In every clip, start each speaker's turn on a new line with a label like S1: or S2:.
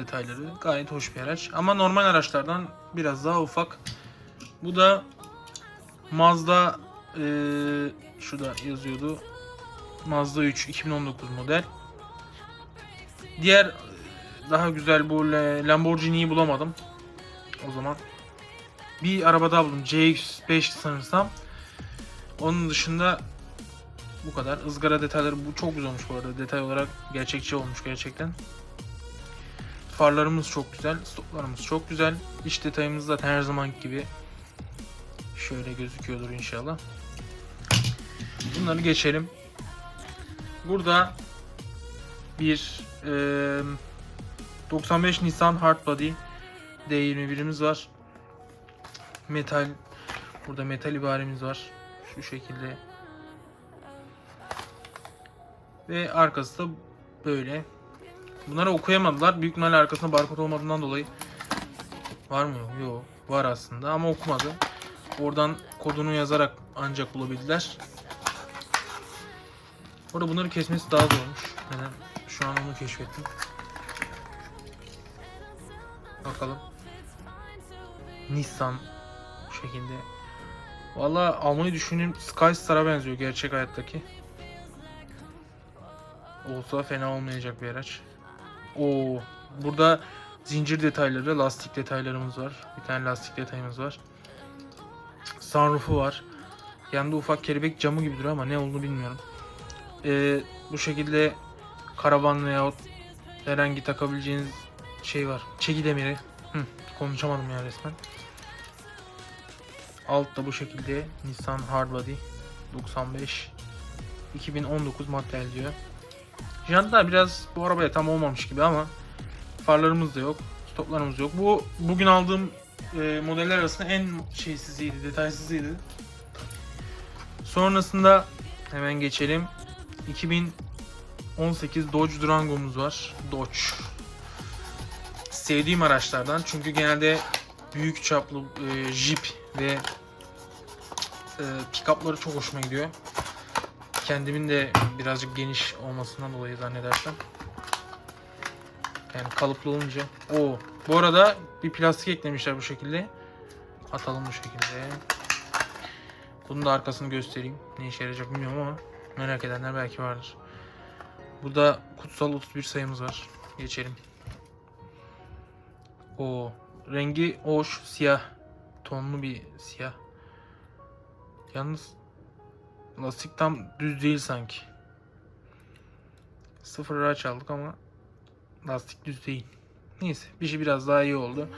S1: detayları gayet hoş bir araç. Ama normal araçlardan biraz daha ufak. Bu da Mazda eee şurada yazıyordu. Mazda 3 2019 model. Diğer e, daha güzel bu Lamborghini'yi bulamadım. O zaman bir araba daha buldum. CX-5 sanırsam. Onun dışında bu kadar. Izgara detayları bu çok güzel olmuş bu arada. Detay olarak gerçekçi olmuş gerçekten. Farlarımız çok güzel. Stoplarımız çok güzel. İç detayımız zaten her zaman gibi şöyle gözüküyordur inşallah. Bunları geçelim. Burada bir eee 95 Nissan Hardbody D21'imiz var. Metal burada metal ibaremiz var. Şu şekilde. Ve arkası da böyle. Bunları okuyamadılar. Büyük ihtimalle arkasında barkod olmadığından dolayı. Var mı? Yok. Var aslında ama okumadı. Oradan kodunu yazarak ancak bulabildiler. Orada bunları kesmesi daha zormuş. Neden? Şu an onu keşfettim. Bakalım. Nissan bu şekilde. Valla almayı düşündüğüm Skystar'a benziyor gerçek hayattaki. Olsa fena olmayacak bir araç. Oo, burada zincir detayları, lastik detaylarımız var. Bir tane lastik detayımız var. Sunroof'u var. Yanında ufak kelebek camı gibi duruyor ama ne olduğunu bilmiyorum. Ee, bu şekilde karavan veyahut herhangi takabileceğiniz şey var. Çeki demiri. Hı, konuşamadım ya resmen. Altta bu şekilde Nissan Hardbody 95 2019 model diyor. Jantlar biraz bu arabaya tam olmamış gibi ama farlarımız da yok. Stoplarımız yok. Bu bugün aldığım e, modeller arasında en şeysiziydi, detaysızıydı. Sonrasında hemen geçelim. 2018 Dodge Durango'muz var. Dodge. Sevdiğim araçlardan çünkü genelde büyük çaplı e, Jeep ve e, pick-up'ları çok hoşuma gidiyor. Kendimin de birazcık geniş olmasından dolayı zannedersem. Yani kalıplı olunca. O. Bu arada bir plastik eklemişler bu şekilde. Atalım bu şekilde. Bunun da arkasını göstereyim. Ne işe yarayacak bilmiyorum ama merak edenler belki vardır. Burada kutsal 31 sayımız var. Geçelim. O rengi hoş, siyah. Tonlu bir siyah. Yalnız lastik tam düz değil sanki. Sıfır araç aldık ama lastik düz değil. Neyse bir şey biraz daha iyi oldu.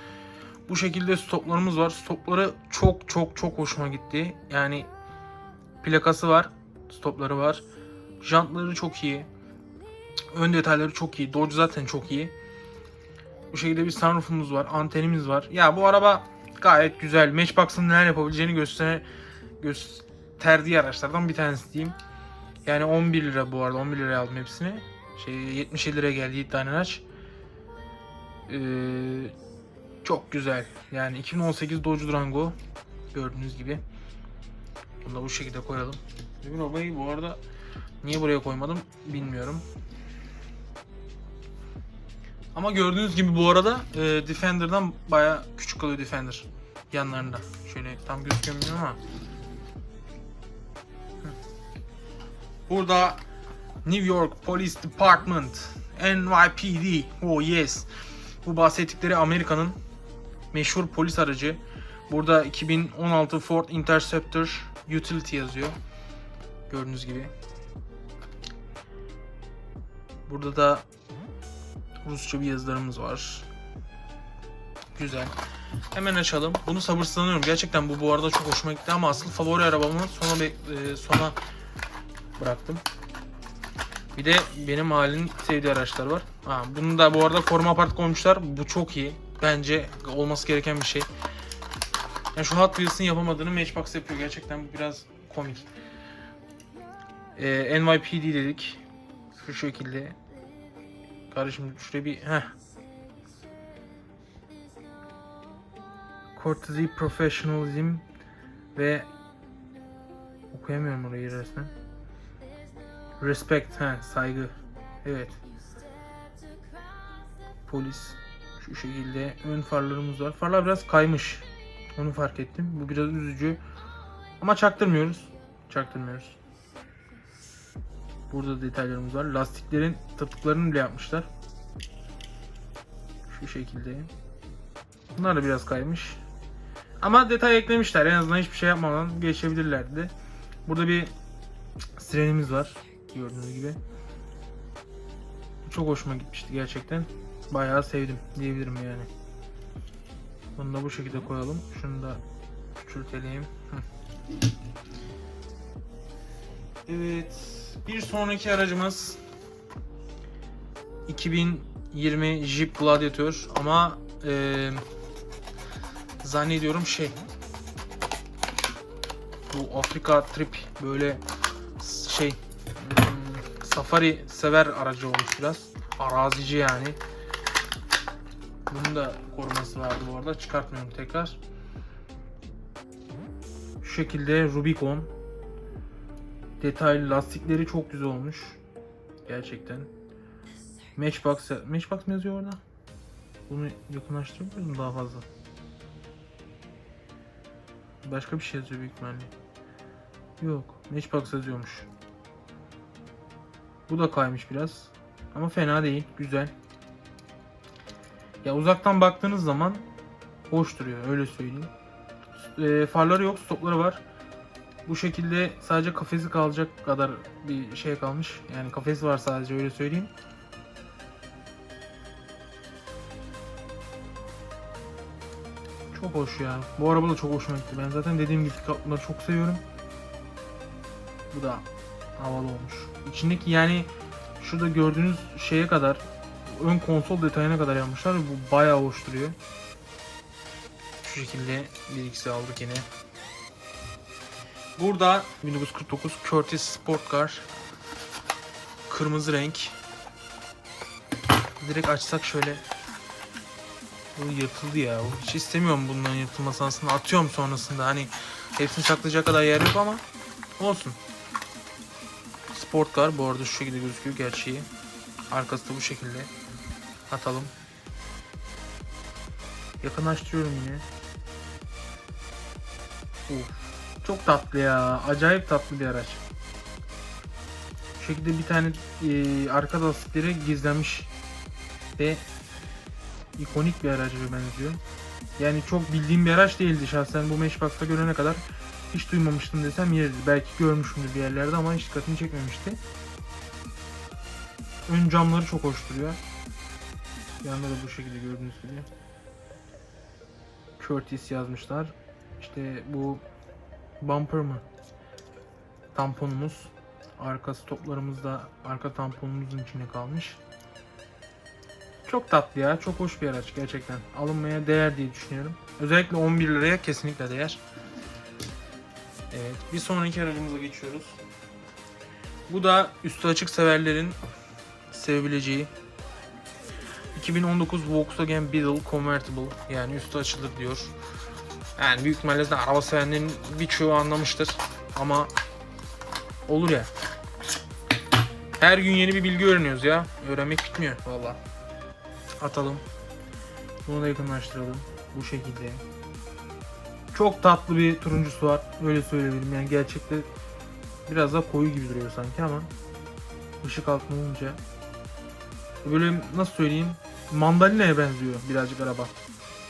S1: Bu şekilde stoplarımız var. Stopları çok çok çok hoşuma gitti. Yani plakası var. Stopları var. Jantları çok iyi. Ön detayları çok iyi. Dodge zaten çok iyi. Bu şekilde bir sunroofumuz var. Antenimiz var. Ya bu araba gayet güzel. Matchbox'ın neler yapabileceğini göster gösterdiği araçlardan bir tanesi diyeyim. Yani 11 lira bu arada. 11 liraya aldım hepsini. Şey 77 liraya geldi 7 tane araç. Ee, çok güzel. Yani 2018 Dodge Durango gördüğünüz gibi. Bunu da bu şekilde koyalım. Öbür arabayı bu arada niye buraya koymadım bilmiyorum. Ama gördüğünüz gibi bu arada e, Defender'dan baya küçük kalıyor Defender yanlarında. Şöyle tam bilmiyorum ama. Burada New York Police Department NYPD. Oh yes. Bu bahsettikleri Amerika'nın meşhur polis aracı. Burada 2016 Ford Interceptor Utility yazıyor. Gördüğünüz gibi. Burada da Rusça bir yazılarımız var. Güzel. Hemen açalım. Bunu sabırsızlanıyorum. Gerçekten bu bu arada çok hoşuma gitti ama asıl favori arabamı sona e, sona bıraktım. Bir de benim halinin sevdiği araçlar var. Ha, bunu da bu arada koruma apart koymuşlar. Bu çok iyi. Bence olması gereken bir şey. Yani şu Hot Wheels'ın yapamadığını Matchbox yapıyor. Gerçekten bu biraz komik. Ee, NYPD dedik. Şu şekilde. Kardeşim şuraya bir heh. Courtesy, professionalism ve okuyamıyorum orayı resmen. Respect, ha saygı. Evet. Polis. Şu şekilde ön farlarımız var. Farlar biraz kaymış. Onu fark ettim. Bu biraz üzücü. Ama çaktırmıyoruz. Çaktırmıyoruz. Burada detaylarımız var. Lastiklerin tıpkılarını bile yapmışlar. Şu şekilde. Bunlar da biraz kaymış. Ama detay eklemişler. En azından hiçbir şey yapmadan geçebilirlerdi. Burada bir sirenimiz var. Gördüğünüz gibi. Çok hoşuma gitmişti gerçekten. Bayağı sevdim diyebilirim yani. Bunu da bu şekilde koyalım. Şunu da küçültelim. Evet. Bir sonraki aracımız 2020 Jeep Gladiator ama eee zannediyorum şey bu Afrika trip böyle şey safari sever aracı olmuş biraz. Arazici yani. Bunun da koruması vardı bu arada. Çıkartmıyorum tekrar. Şu şekilde Rubicon. Detaylı lastikleri çok güzel olmuş. Gerçekten. Matchbox, Matchbox mı yazıyor orada? Bunu yakınlaştırıyor muyum daha fazla? Başka bir şey yazıyor büyük ihtimalle. Yok. Matchbox yazıyormuş. Bu da kaymış biraz. Ama fena değil. Güzel. Ya uzaktan baktığınız zaman hoş duruyor. Öyle söyleyeyim. E, farları yok. Stopları var. Bu şekilde sadece kafesi kalacak kadar bir şey kalmış. Yani kafesi var sadece öyle söyleyeyim. Çok hoş ya. Bu araba da çok hoşuma gitti. Ben zaten dediğim gibi pick-up'ları çok seviyorum. Bu da havalı olmuş. İçindeki yani şurada gördüğünüz şeye kadar ön konsol detayına kadar yapmışlar bu bayağı hoş duruyor. Şu şekilde bir ikisi aldık yine. Burada 1949 Curtis Sport Car kırmızı renk. Direkt açsak şöyle bu yırtıldı ya. Hiç istemiyorum bunların yırtılmasını aslında. Atıyorum sonrasında. Hani hepsini saklayacak kadar yer yok ama olsun. Sport bu arada şu şekilde gözüküyor gerçeği. Arkası da bu şekilde. Atalım. Yakınlaştırıyorum yine. Uf. Çok tatlı ya. Acayip tatlı bir araç. Şu şekilde bir tane e, arka lastikleri gizlenmiş ve ikonik bir araca benziyor. Yani çok bildiğim bir araç değildi şahsen bu Matchbox'ta görene kadar hiç duymamıştım desem yeridir. Belki görmüşümdür bir yerlerde ama hiç dikkatimi çekmemişti. Ön camları çok hoş duruyor. Yanında da bu şekilde gördüğünüz gibi. Curtis yazmışlar. İşte bu bumper mı? Tamponumuz. Arka stoplarımız da arka tamponumuzun içine kalmış. Çok tatlı ya. Çok hoş bir araç gerçekten. Alınmaya değer diye düşünüyorum. Özellikle 11 liraya kesinlikle değer. Evet. Bir sonraki aracımıza geçiyoruz. Bu da üstü açık severlerin sevebileceği 2019 Volkswagen Beetle Convertible yani üstü açılır diyor. Yani büyük ihtimalle zaten araba sevenlerin birçoğu anlamıştır. Ama olur ya. Her gün yeni bir bilgi öğreniyoruz ya. Öğrenmek bitmiyor valla. Atalım. Bunu da yakınlaştıralım. Bu şekilde. Çok tatlı bir turuncusu var. Öyle söyleyebilirim. Yani gerçekte biraz da koyu gibi duruyor sanki ama ışık altında olunca böyle nasıl söyleyeyim mandalina'ya benziyor birazcık araba.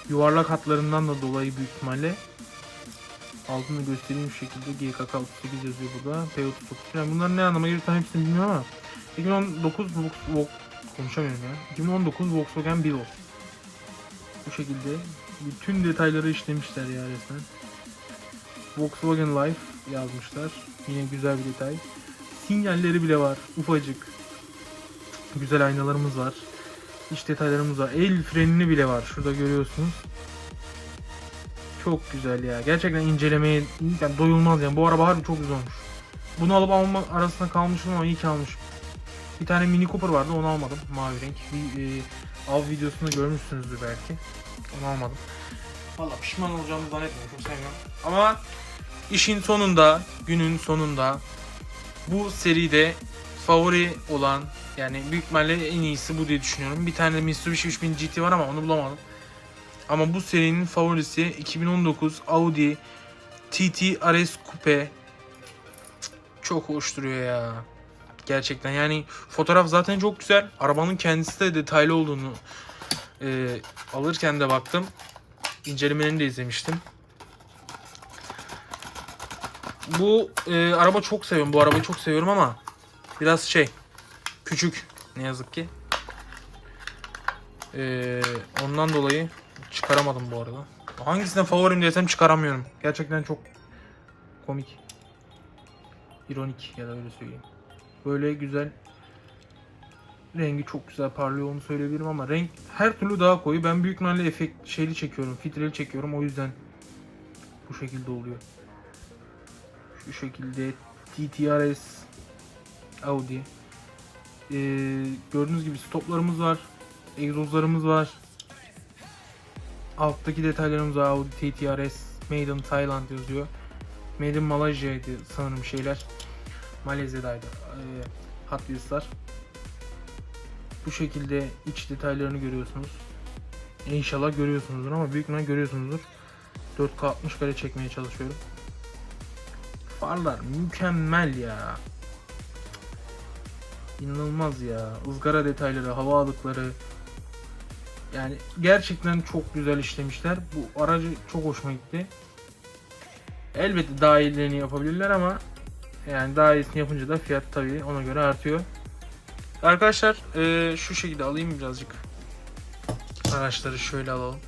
S1: Yuvarlak hatlarından da dolayı büyük ihtimalle. Altını göstereyim şu şekilde GKK 38 yazıyor burada. P39. Yani bunların ne anlama geliyor tam hepsini bilmiyorum ama 2019 Volks- Volks- konuşamıyorum ya. 2019 Volkswagen Beetle. Bu şekilde bütün detayları işlemişler ya resmen. Volkswagen Life yazmışlar. Yine güzel bir detay. Sinyalleri bile var. Ufacık. Güzel aynalarımız var. İç detaylarımız var. El frenini bile var. Şurada görüyorsunuz. Çok güzel ya. Gerçekten incelemeye yani doyulmaz yani. Bu araba harbi çok güzel olmuş. Bunu alıp alma arasında kalmışım ama iyi ki almışım. Bir tane Mini Cooper vardı onu almadım. Mavi renk. Bir e, av videosunda görmüşsünüzdür belki. Onu almadım. Valla pişman olacağımı zannetmiyorum. Çok sevmiyorum. Ama işin sonunda, günün sonunda bu seride favori olan yani büyük ihtimalle en iyisi bu diye düşünüyorum. Bir tane de Mitsubishi 3000 GT var ama onu bulamadım. Ama bu serinin favorisi 2019 Audi TT RS Coupe. Çok hoş duruyor ya. Gerçekten yani fotoğraf zaten çok güzel. Arabanın kendisi de detaylı olduğunu e, alırken de baktım. İncelemelerini de izlemiştim. Bu e, araba çok seviyorum. Bu arabayı çok seviyorum ama biraz şey küçük ne yazık ki. E, ondan dolayı çıkaramadım bu arada. Hangisine favorim desem çıkaramıyorum. Gerçekten çok komik. İronik ya da öyle söyleyeyim. Böyle güzel rengi çok güzel parlıyor onu söyleyebilirim ama renk her türlü daha koyu. Ben büyük ihtimalle efekt şeyli çekiyorum, filtreli çekiyorum o yüzden bu şekilde oluyor. Şu şekilde TTRS Audi. Ee, gördüğünüz gibi stoplarımız var. Egzozlarımız var. Alttaki detaylarımız var. Audi TTRS Made in Thailand yazıyor. Made in Malaysia'ydı sanırım şeyler. Malezya'daydı. Ee, Hot. Bu şekilde iç detaylarını görüyorsunuz. İnşallah görüyorsunuzdur ama büyük ihtimalle görüyorsunuzdur. 4K 60 kare çekmeye çalışıyorum. Farlar mükemmel ya. İnanılmaz ya. Izgara detayları, hava alıkları. Yani gerçekten çok güzel işlemişler. Bu aracı çok hoşuma gitti. Elbette daha iyilerini yapabilirler ama yani daha iyisini yapınca da fiyat tabii ona göre artıyor. Arkadaşlar eee, şu şekilde alayım birazcık. Araçları şöyle alalım.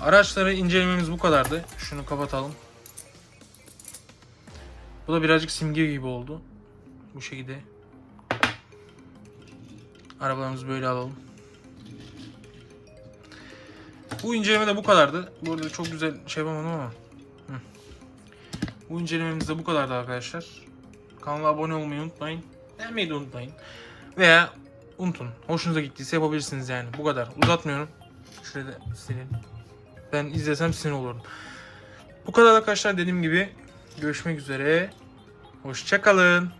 S1: Araçları incelememiz bu kadardı. Şunu kapatalım. Bu da birazcık simge gibi oldu. Bu şekilde. Arabalarımızı böyle alalım. Bu inceleme de bu kadardı. Bu arada çok güzel şey yapamadım ama. Hı. Bu incelememiz de bu kadardı arkadaşlar. Kanala abone olmayı unutmayın. Beğenmeyi de unutmayın. Veya unutun. Hoşunuza gittiyse yapabilirsiniz yani. Bu kadar. Uzatmıyorum. Şurada silin. Ben izlesem sinir olurdum. Bu kadar arkadaşlar dediğim gibi. Görüşmek üzere. Hoşçakalın.